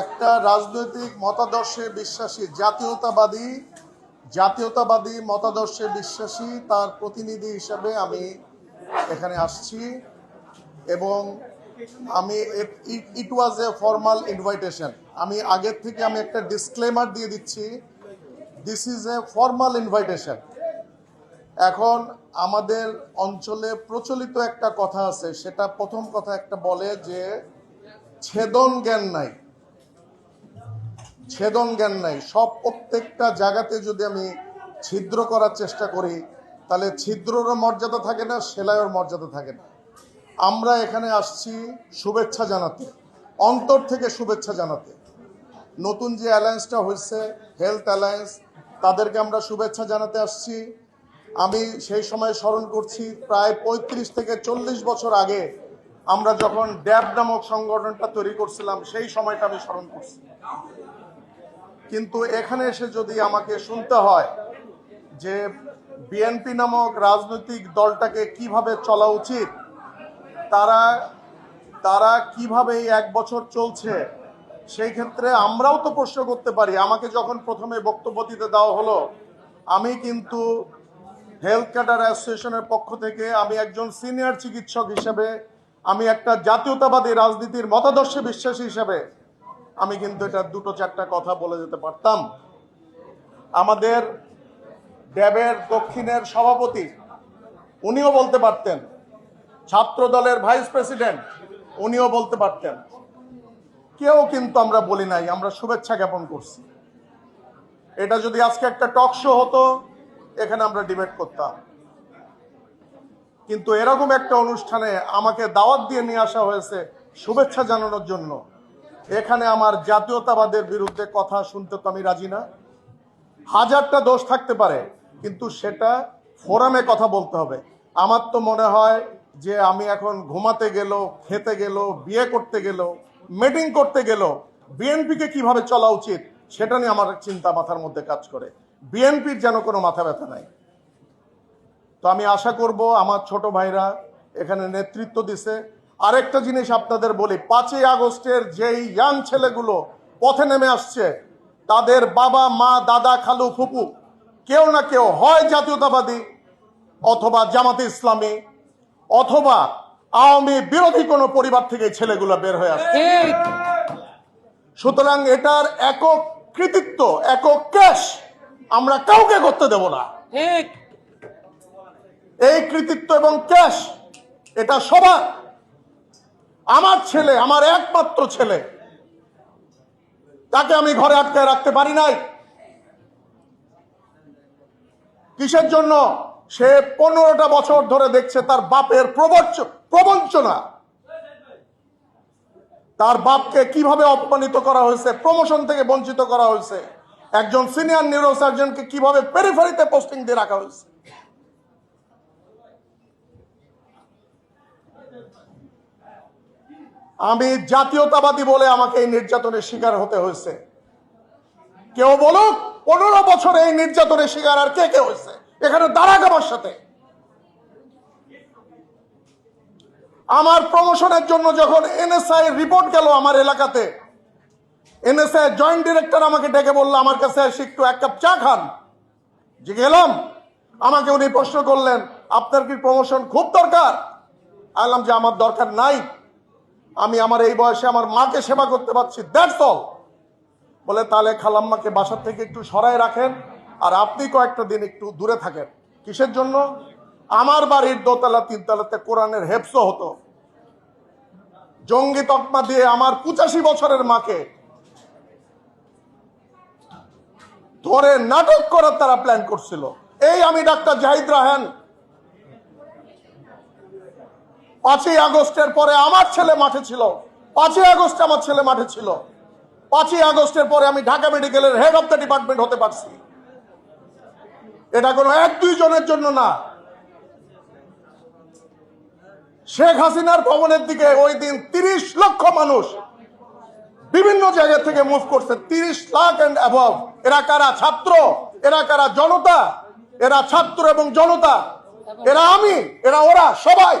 একটা রাজনৈতিক মতাদর্শে বিশ্বাসী জাতীয়তাবাদী জাতীয়তাবাদী মতাদর্শে বিশ্বাসী তার প্রতিনিধি হিসেবে আমি এখানে আসছি এবং আমি ইট ওয়াজ এ ফর্মাল ইনভাইটেশন আমি আগের থেকে আমি একটা ডিসক্লেমার দিয়ে দিচ্ছি this is a formal invitation এখন আমাদের অঞ্চলে প্রচলিত একটা কথা আছে, সেটা প্রথম কথা একটা বলে যে ছেদন জ্ঞান নাই। ছেদন জ্ঞান নাই। সব প্রত্যেকটা জায়গাতে যদি আমি ছিদ্র করার চেষ্টা করি, তাহলে ছিদ্ররও মর্যাদা থাকে না, সেলাইয়ের মর্যাদা থাকে না। আমরা এখানে আসছি শুভেচ্ছা জানাতে, অন্তর থেকে শুভেচ্ছা জানাতে। নতুন যে অ্যালায়েন্সটা হয়েছে, হেলথ অ্যালায়েন্স, তাদেরকে আমরা শুভেচ্ছা জানাতে আসছি। আমি সেই সময় স্মরণ করছি, প্রায় ৩৫ থেকে চল্লিশ বছর আগে আমরা যখন ড্যাব নামক সংগঠনটা তৈরি করছিলাম, সেই সময়টা আমি স্মরণ করছি। কিন্তু এখানে এসে যদি আমাকে শুনতে হয় যে বিএনপি নামক রাজনৈতিক দলটাকে কীভাবে চলা উচিত, তারা তারা কীভাবে এক বছর চলছে, সেই ক্ষেত্রে আমরাও তো প্রশ্ন করতে পারি। আমাকে যখন প্রথমে বক্তব্য দিতে দেওয়া হলো, আমি কিন্তু হেলথ ক্যাডার অ্যাসোসিয়েশনের পক্ষ থেকে আমি একজন সিনিয়র চিকিৎসক হিসেবে, আমি একটা জাতীয়তাবাদী রাজনীতির মতাদর্শে বিশ্বাসী হিসেবে আমি কিন্তু এটা দুটো চারটা কথা বলে যেতে পারতাম। আমাদের ড্যাবের দক্ষিণের সভাপতি, উনিও বলতে পারতেন। ছাত্র দলের ভাইস প্রেসিডেন্ট, উনিও বলতে পারতেন। কেউ কিন্তু আমরা বলি নাই, আমরা শুভেচ্ছা জ্ঞাপন করছি। এটা যদি আজকে একটা টক শো হতো, এখানে আমরা ডিবেট করতাম। কিন্তু এরকম একটা অনুষ্ঠানে আমাকে দাওয়াত দিয়ে নিয়ে আসা হয়েছে শুভেচ্ছা জানানোর জন্য। এখানে আমার জাতীয়তাবাদের বিরুদ্ধে কথা শুনতে তো আমি রাজি না। হাজারটা দোষ থাকতে পারে, কিন্তু সেটা ফোরামে কথা বলতে হবে। আমার তো মনে হয় যে আমি এখন ঘুমাতে গেল, খেতে গেল, বিয়ে করতে গেল মিটিং করতে গেল, বিএনপিকে কীভাবে চলা উচিত সেটা নিয়ে আমার চিন্তা মাথার মধ্যে কাজ করে। বিএনপির যেন কোনো মাথা ব্যথা নাই। তো আমি আশা করব আমার ছোট ভাইরা এখানে নেতৃত্ব দিছে আরেকটা জিনিস আপনাদের বলি পাঁচই আগস্টের যেই ইয়াং ছেলেগুলো পথে নেমে আসছে তাদের বাবা মা দাদা খালু ফুপু কেউ না কেউ হয় জাতীয়তাবাদী অথবা জামাতে ইসলামী অথবা আওয়ামী বিরোধী কোনো পরিবার থেকে ছেলেগুলো বের হয়ে আসছে। সুতরাং এটার একক কৃতিত্ব একক ক্যাশ আমরা কাউকে করতে দেব না। ঠিক। এই কৃতিত্ব এবং ক্যাশ এটা সবার আমার ছেলে, আমার একমাত্র ছেলে, তাকে আমি ঘরে আটকায় রাখতে পারি নাই। কিসের জন্য? সে পনেরোটা বছর ধরে দেখছে তার বাপের প্রবঞ্চ, প্রবঞ্চনা। তার বাপকে কীভাবে অপমানিত করা হয়েছে, প্রমোশন থেকে বঞ্চিত করা হয়েছে, একজন সিনিয়র নিউরো সার্জনকে কীভাবে পেরিফারিতে পোস্টিং দিয়ে রাখা হয়েছে। আমি জাতীয়তাবাদী বলে আমাকে এই নির্যাতনের শিকার হতে হয়েছে। কেউ বলুক, পনেরো বছরে এই নির্যাতনের শিকার আর কে কে হয়েছে? এখানে দাঁড়াক আমার সাথে। আমার প্রমোশনের জন্য যখন এনএসআই রিপোর্ট গেল আমার এলাকাতে এনএসআই জয়েন্ট ডিরেক্টর আমাকে ডেকে বলল, আমার কাছে এসে একটু এক কাপ চা খান। যে গেলাম। আমাকে উনি প্রশ্ন করলেন, আপনার কি প্রমোশন খুব দরকার? আলাম যে আমার দরকার নাই। আমি আমার এই বয়সে আমার মাকে সেবা করতে পারছি দ্যাটস অল বলে, তাহলে খালাম্মাকে বাসার থেকে একটু সরায় রাখেন, আর আপনি কয়েকটা দিন একটু দূরে থাকেন। কিসের জন্য? আমার বাড়ির দোতলা তিনতলাতে কোরআনের হেফসো হতো। জঙ্গি তকমা দিয়ে আমার পঁচাশি বছরের মাকে ধরে নাটক করার তারা প্ল্যান করছিল। এই আমি ডাক্তার জাহিদ রাহান পাঁচই আগস্টের পরে আমার ছেলে মাঠে ছিল। পাঁচই আগস্ট আমার ছেলে মাঠে ছিল। পাঁচই আগস্টের পরে আমি ঢাকা মেডিকেলের হেড অফ দ্য ডিপার্টমেন্ট হতে পারছি। এটা কোনো এক দুই জনের জন্য না। শেখ হাসিনার ভবনের দিকে ওই দিন তিরিশ লক্ষ মানুষ বিভিন্ন জায়গা থেকে মুভ করছে। তিরিশ লাখ অ্যান্ড অ্যাবভ এরা কারা ছাত্র? এরা কারা জনতা? এরা ছাত্র এবং জনতা? এরা আমি? এরা ওরা? সবাই?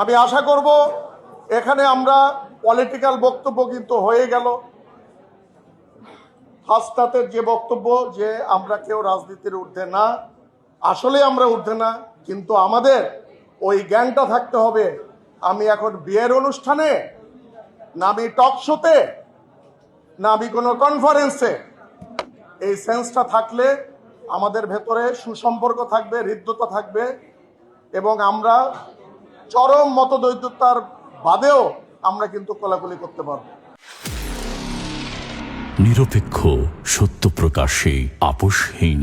আমি আশা করব এখানে আমরা পলিটিক্যাল বক্তব্য কিন্তু হয়ে গেল। হাসনাতের যে বক্তব্য যে আমরা কেউ রাজনীতির ঊর্ধ্বে না, আসলে আমরা ঊর্ধ্বে না, কিন্তু আমাদের ওই জ্ঞানটা থাকতে হবে। আমি এখন বিয়ের অনুষ্ঠানে, না আমি টক শোতে না আমি কোনো কনফারেন্সে এই সেন্সটা থাকলে আমাদের ভেতরে সুসম্পর্ক থাকবে, হৃদ্যতা থাকবে এবং আমরা চরম মতদ্বৈততার বাদেও আমরা কিন্তু কোলাকুলি করতে পারব। নিরপেক্ষ সত্য প্রকাশে আপোষহীন।